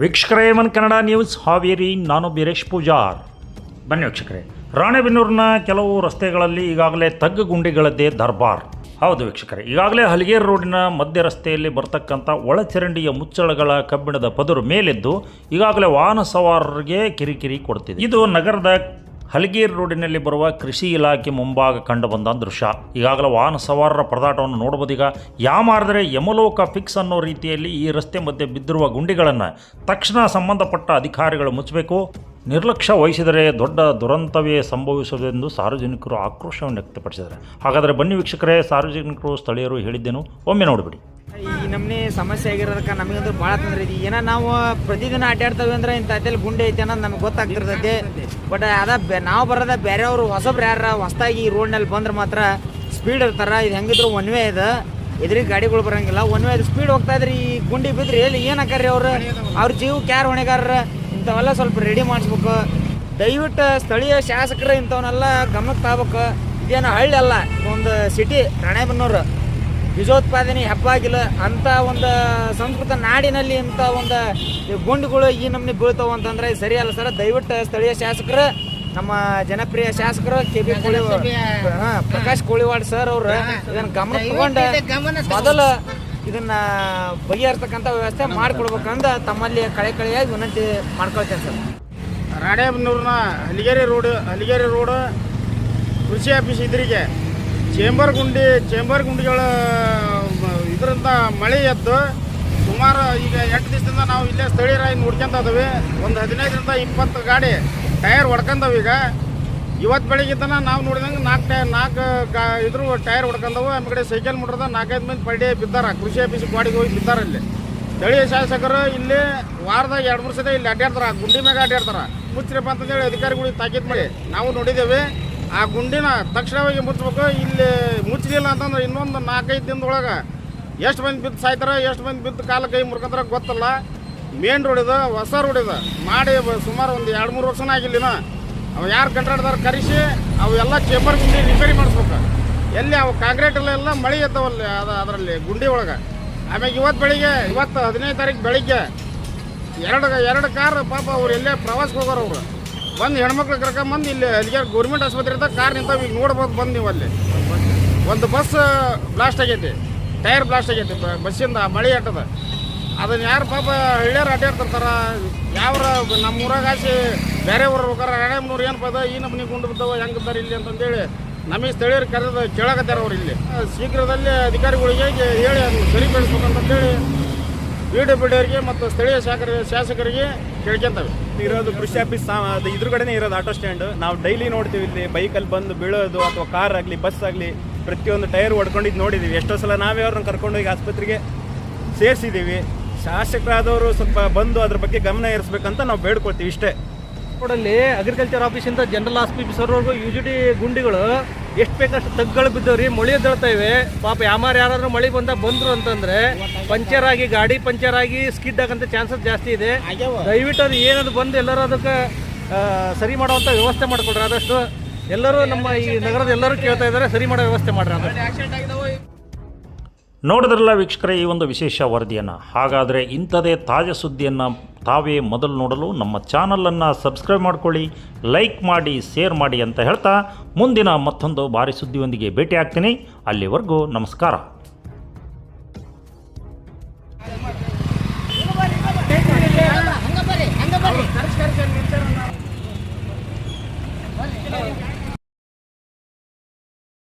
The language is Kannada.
ವೀಕ್ಷಕರೇ ಕನ್ನಡ ನ್ಯೂಸ್, ಹಾವೇರಿ. ನಾನು ಬೀರೇಶ್ ಪೂಜಾರ್. ಬನ್ನಿ ವೀಕ್ಷಕರೇ, ರಾಣೆಬೆನ್ನೂರಿನ ಕೆಲವು ರಸ್ತೆಗಳಲ್ಲಿ ಈಗಾಗಲೇ ತಗ್ಗು ಗುಂಡಿಗಳದ್ದೇ ದರ್ಬಾರ್. ಹೌದು ವೀಕ್ಷಕರೇ, ಈಗಾಗಲೇ ಹಲಗೇರು ರೋಡಿನ ಮಧ್ಯ ರಸ್ತೆಯಲ್ಲಿ ಬರ್ತಕ್ಕಂಥ ಒಳಚರಂಡಿಯ ಮುಚ್ಚಳಗಳ ಕಬ್ಬಿಣದ ಪದರು ಮೇಲೆದ್ದು ಈಗಾಗಲೇ ವಾಹನ ಸವಾರರಿಗೆ ಕಿರಿಕಿರಿ ಕೊಡ್ತಿದೆ. ಇದು ನಗರದ ಹಲಗೇರು ರೋಡಿನಲ್ಲಿ ಬರುವ ಕೃಷಿ ಇಲಾಖೆ ಮುಂಭಾಗ ಕಂಡು ಬಂದ ದೃಶ್ಯ. ಈಗಾಗಲೇ ವಾಹನ ಸವಾರರ ಪರದಾಟವನ್ನು ನೋಡಬಹುದೀಗ ಯಾಮಾರಿದರೆ ಯಮಲೋಕ ಫಿಕ್ಸ್ ಅನ್ನೋ ರೀತಿಯಲ್ಲಿ ಈ ರಸ್ತೆ ಮಧ್ಯೆ ಬಿದ್ದಿರುವ ಗುಂಡಿಗಳನ್ನು ತಕ್ಷಣ ಸಂಬಂಧಪಟ್ಟ ಅಧಿಕಾರಿಗಳು ಮುಚ್ಚಬೇಕು. ನಿರ್ಲಕ್ಷ್ಯ ವಹಿಸಿದರೆ ದೊಡ್ಡ ದುರಂತವೇ ಸಂಭವಿಸುವುದೆಂದು ಸಾರ್ವಜನಿಕರು ಆಕ್ರೋಶವನ್ನು ವ್ಯಕ್ತಪಡಿಸಿದ್ದಾರೆ. ಹಾಗಾದರೆ ಬನ್ನಿ ವೀಕ್ಷಕರೇ, ಸಾರ್ವಜನಿಕರು, ಸ್ಥಳೀಯರು ಹೇಳಿದ್ದೇನು, ಒಮ್ಮೆ ನೋಡಿಬಿಡಿ. ಈ ನಮ್ಮನೇ ಸಮಸ್ಯೆ ಆಗಿರೋದಕ್ಕೆ ನಮಗಂತೂ ಭಾಳ ತೊಂದರೆ ಇದೆ. ಏನೋ ನಾವು ಪ್ರತಿದಿನ ಅಡ್ಡಾಡ್ತೇವೆ ಅಂದ್ರೆ ಇಂಥ ಗುಂಡೆ ಐತಿ ಅನ್ನೋದು ನಮ್ಗೆ ಗೊತ್ತಾಗ್ತಿರ್ತೈತಿ. ಬಟ್ ಅದ ನಾವು ಬರೋದ ಬೇರೆಯವರು ಹೊಸಬ್ರು ಯಾರ ಹೊಸದಾಗಿ ಈ ರೋಡ್ನಲ್ಲಿ ಬಂದ್ರೆ ಮಾತ್ರ ಸ್ಪೀಡ್ ಇರ್ತಾರ. ಇದು ಹೆಂಗಿದ್ರು ಒನ್ ವೇ ಇದೆ ಎದುರಿಗೆ ಗಾಡಿಗಳು ಬರಂಗಿಲ್ಲ. ಒನ್ ವೇ ಸ್ಪೀಡ್ ಹೋಗ್ತಾ ಇದ್ರಿ, ಈ ಗುಂಡಿ ಬಿದ್ರಿ, ಎಲ್ಲಿ ಏನು ಹಾಕಾರ್ರಿ ಅವರು? ಅವ್ರ ಜೀವಕ್ಕೆ ಯಾರು ಹೊಣೆಗಾರರ. ಇಂಥವೆಲ್ಲ ಸ್ವಲ್ಪ ರೆಡಿ ಮಾಡಿಸ್ಬೇಕು. ದಯವಿಟ್ಟು ಸ್ಥಳೀಯ ಶಾಸಕರು ಇಂಥವನ್ನೆಲ್ಲ ಗಮನಕ್ಕೆ ತಗೋಬೇಕು ಇದೇನು ಹಳ್ಳಿ ಅಲ್ಲ, ಒಂದು ಸಿಟಿ ರಾಣೆಬೆನ್ನೂರು. ಬೀಜೋತ್ಪಾದನೆ ಹಬ್ಬ ಅಂಥ ಅಂತ ಒಂದು ಸಂಸ್ಕೃತ ನಾಡಿನಲ್ಲಿ ಇಂಥ ಒಂದು ಈ ಗುಂಡುಗಳು ಈ ನಮ್ಮನೆ ಬೀಳ್ತಾವ ಅಂತಂದ್ರೆ ಸರಿಯಲ್ಲ ಸರಿ. ಅಲ್ಲ ಸರ್ ದಯವಿಟ್ಟು ಸ್ಥಳೀಯ ಶಾಸಕರು ನಮ್ಮ ಜನಪ್ರಿಯ ಶಾಸಕರು ಕೆ ಬಿ ಕೋಳಿ ಹಾ, ಪ್ರಕಾಶ್ ಕೋಳಿವಾಡ್ ಸರ್ ಅವರು ಇದನ್ನ ಗಮನ ತಗೊಂಡು ಮೊದಲು ಇದನ್ನ ಬಗೆಹರ್ತಕ್ಕಂಥ ವ್ಯವಸ್ಥೆ ಮಾಡಿಕೊಡ್ಬೇಕಂತ ತಮ್ಮಲ್ಲಿ ಕಳೆ ಕಳೆಯಾಗಿ ವಿನಂತಿ ಮಾಡ್ಕೊಳ್ತೇನೆ ಸರ್. ರಾಣೆಬೆನ್ನೂರಿನ ಹಲಿಗೇರಿ ರೋಡ್ ಹಲಿಗೇರಿ ರೋಡ್ ಕೃಷಿ ಆಫೀಸ್ ಇದ್ರಿಗೆ ಚೇಂಬರ್ ಗುಂಡಿ ಚೇಂಬರ್ ಗುಂಡಿಗಳ ಇದರಿಂದ ಮಳೆ ಎದ್ದು ಸುಮಾರು ಈಗ ಎಂಟು ದಿವಸದಿಂದ ನಾವು ಇಲ್ಲೇ ಸ್ಥಳೀಯರಾಗಿ ನೋಡ್ಕೊಂತ ಇದ್ದೀವಿ. ಒಂದು ಹದಿನೈದರಿಂದ ಇಪ್ಪತ್ತು ಗಾಡಿ ಟೈರ್ ಹೊಡ್ಕೊಂಡವು ಈಗ. ಇವತ್ತು ಬೆಳಿಗ್ಗೆ ತನ ನಾವು ನೋಡಿದಂಗೆ ನಾಲ್ಕು ಟೈ ನಾಲ್ಕು ಗಾ, ಇದ್ರು ಟೈರ್ ಹೊಡ್ಕೊಂಡವು. ಆಮೇಲೆ ಕಡೆ ಸೈಕಲ್ ಮುಟ್ರದ ನಾಲ್ಕೈದು ಮಂದಿ ಡೇ ಬಿದ್ದಾರ. ಕೃಷಿ ಆಫೀಸ್ ಬಾಡಿಗೆ ಹೋಗಿ ಬಿದ್ದಾರ ಇಲ್ಲಿ ಸ್ಥಳೀಯ ಶಾಸಕರು ಇಲ್ಲಿ ವಾರದಾಗ ಎರಡು ಮೂರು ಸತಿ ಇಲ್ಲಿ ಅಡ್ಡಾಡ್ತಾರೆ ಗುಂಡಿ ಮ್ಯಾಗ ಅಡ್ಡಾಡ್ತಾರೆ ಮುಚ್ಚಿರಪ್ಪ ಅಂತಂದೇಳಿ ಅಧಿಕಾರಿಗಳಿಗೆ ತಾಕೀತು ಮಾಡಿ ನಾವು ನೋಡಿದ್ದೇವೆ. ಆ ಗುಂಡಿನ ತಕ್ಷಣವಾಗಿ ಮುಚ್ಚಬೇಕು. ಇಲ್ಲಿ ಮುಚ್ಚಲಿಲ್ಲ ಅಂತಂದ್ರೆ ಇನ್ನೊಂದು ನಾಲ್ಕೈದು ದಿನದೊಳಗೆ ಎಷ್ಟು ಮಂದಿ ಬಿದ್ದು ಸಾಯ್ತಾರೆ, ಎಷ್ಟು ಮಂದಿ ಬಿದ್ದು ಕಾಲ ಕೈ ಮುರ್ಕೊಂತಾರೆ ಗೊತ್ತಲ್ಲ. ಮೇನ್ ರೋಡ್ ಇದು, ಹೊಸ ರೋಡ್ ಇದು. ಮಾಡಿ ಸುಮಾರು ಒಂದು ಎರಡು ಮೂರು ವರ್ಷನೇ ಆಗಿಲ್ಲಿನ ಅವು ಯಾರು ಕಂಟ್ರಾಡ್ದಾರ ಕರೆಸಿ ಅವೆಲ್ಲ ಚೇಂಬರ್ ಗುಂಡಿ ರಿಪೇರಿ ಮಾಡಿಸ್ಬೇಕು. ಎಲ್ಲಿ ಅವು ಕಾಂಕ್ರೀಟ್ ಎಲ್ಲ ಮಳೆ ಎತ್ತವಲ್ಲಿ ಅದು ಅದರಲ್ಲಿ, ಗುಂಡಿ ಒಳಗೆ. ಆಮೇಲೆ ಇವತ್ತು ಬೆಳಿಗ್ಗೆ, ಇವತ್ತು ಹದಿನೈದು ತಾರೀಕು ಬೆಳಿಗ್ಗೆ, ಎರಡು ಎರಡು ಕಾರ್ ಪಾಪ ಅವ್ರು ಎಲ್ಲೇ ಪ್ರವಾಸಕ್ಕೆ ಹೋಗೋರು ಅವರು. ಬಂದು ಹೆಣ್ಮಕ್ಳು ಕರ್ಕೊಂಬಂದು ಇಲ್ಲಿ ಅಲ್ಲಿಗೆ ಗೌರ್ಮೆಂಟ್ ಆಸ್ಪತ್ರೆ ಅಂತ ಕಾರ್ ನಿಂತಾವ, ಈಗ ನೋಡ್ಬೋದು ಬಂದು ನೀವು ಅಲ್ಲಿ. ಒಂದು ಬಸ್ ಬ್ಲಾಸ್ಟ್ ಆಗೈತಿ ಟೈರ್ ಬ್ಲಾಸ್ಟ್ ಆಗೈತಿ, ಬ- ಬಸ್ಸಿಂದ ಮಳೆ ಆಟದ. ಅದನ್ನ ಯಾರು ಪಾಪ ಹಳ್ಳಿಯರು ಅಡ್ಡಾಡ್ತಿರ್ತಾರ ಯಾವ ನಮ್ಮ ಊರಾಗ ಆಸಿ ಬೇರೆ ಊರು ಹೋಗಾರ ರಾಣೆಮ್ನೂರು ಏನು ಪದ? ಈ ನೀವು ಗುಂಡು ಬಿದ್ದವ, ಹೆಂಗೆ ಇದ್ದಾರೆ ಇಲ್ಲಿ ಅಂತಂದೇಳಿ ನಮಗೆ ಸ್ಥಳೀಯರು ಕರೆದು ಕೇಳಕತ್ತಾರ ಅವ್ರು ಇಲ್ಲಿ. ಶೀಘ್ರದಲ್ಲಿ ಅಧಿಕಾರಿಗಳಿಗೆ ಹೇಳಿ, ಅದನ್ನು ಸರಿಪಡಿಸ್ಬೇಕಂತಂದೇಳಿ ಪಿ ಡಿ ಡಿ ಅವರಿಗೆ ಮತ್ತು ಸ್ಥಳೀಯ ಶಾಸಕರ ಶಾಸಕರಿಗೆ ಕೇಳ್ಕೊಂತವೆ ಇರೋದು ಕೃಷಿ ಆಫೀಸ್ ಸಾ- ಅದು ಇದ್ರುಗಡೆನೇ ಇರೋದು ಆಟೋ ಸ್ಟ್ಯಾಂಡ್ ನಾವು ಡೈಲಿ ನೋಡ್ತೀವಿ ಇಲ್ಲಿ ಬೈಕಲ್ಲಿ ಬಂದು ಬೀಳೋದು ಅಥವಾ ಕಾರ್ ಆಗಲಿ ಬಸ್ ಆಗಲಿ ಪ್ರತಿಯೊಂದು ಟೈರ್ ಹೊಡ್ಕೊಂಡಿದ್ದು ನೋಡಿದ್ದೀವಿ ಎಷ್ಟೋ ಸಲ ನಾವೇ ಅವ್ರನ್ನ ಕರ್ಕೊಂಡೋಗಿ ಆಸ್ಪತ್ರೆಗೆ ಸೇರಿಸಿದ್ದೀವಿ ಶಾಸಕರಾದವರು ಸ್ವಲ್ಪ ಬಂದು ಅದ್ರ ಬಗ್ಗೆ ಗಮನ ಇರಿಸ್ಬೇಕಂತ ನಾವು ಬೇಡ್ಕೊಳ್ತೀವಿ ಇಷ್ಟೇ. ರೋಡಲ್ಲಿ ಅಗ್ರಿಕಲ್ಚರ್ ಆಫೀಸಿಂದ ಜನರಲ್ ಆಸ್ಪೀಸರ್ವರೆಗೂ ಯು ಜಿ ಡಿ ಗುಂಡಿಗಳು ಎಷ್ಟು ಬೇಕಷ್ಟು ತಗ್ಗಳು ಬಿದ್ದವ್ರಿ ಮಳೆ ಎದ್ದೇಳ್ತಾ ಇವೆ. ಪಾಪ ಯಾಮಾರು ಯಾರಾದ್ರೂ ಮಳೆ ಬಂದ ಬಂದ್ರು ಅಂತಂದ್ರೆ ಪಂಚರ್ ಆಗಿ ಗಾಡಿ ಪಂಚರ್ ಆಗಿ ಸ್ಕಿಡ್ ಆಗಂತ ಚಾನ್ಸಸ್ ಜಾಸ್ತಿ ಇದೆ. ದಯವಿಟ್ಟು ಅದು ಏನದು ಬಂದು ಎಲ್ಲರೂ ಅದಕ್ಕೆ ಸರಿ ಮಾಡುವಂಥ ವ್ಯವಸ್ಥೆ ಮಾಡಿಕೊಡ್ರಿ. ಆದಷ್ಟು ಎಲ್ಲರೂ ನಮ್ಮ ಈ ನಗರದ ಎಲ್ಲರೂ ಕೇಳ್ತಾ ಇದ್ದಾರೆ ಸರಿ ಮಾಡೋ ವ್ಯವಸ್ಥೆ ಮಾಡ್ರಿ ಆದಷ್ಟು. ನೋಡಿದ್ರಲ್ಲ ವೀಕ್ಷಕರೇ ಈ ಒಂದು ವಿಶೇಷ ವರದಿಯನ್ನು. ಹಾಗಾದರೆ ಇಂಥದೇ ತಾಜಾ ಸುದ್ದಿಯನ್ನು ತಾವೇ ಮೊದಲು ನೋಡಲು ನಮ್ಮ ಚಾನಲನ್ನು ಸಬ್ಸ್ಕ್ರೈಬ್ ಮಾಡ್ಕೊಳ್ಳಿ, ಲೈಕ್ ಮಾಡಿ, ಶೇರ್ ಮಾಡಿ ಅಂತ ಹೇಳ್ತಾ ಮುಂದಿನ ಮತ್ತೊಂದು ಭಾರಿ ಸುದ್ದಿಯೊಂದಿಗೆ ಭೇಟಿ ಆಗ್ತೀನಿ ಅಲ್ಲಿವರೆಗೂ ನಮಸ್ಕಾರ.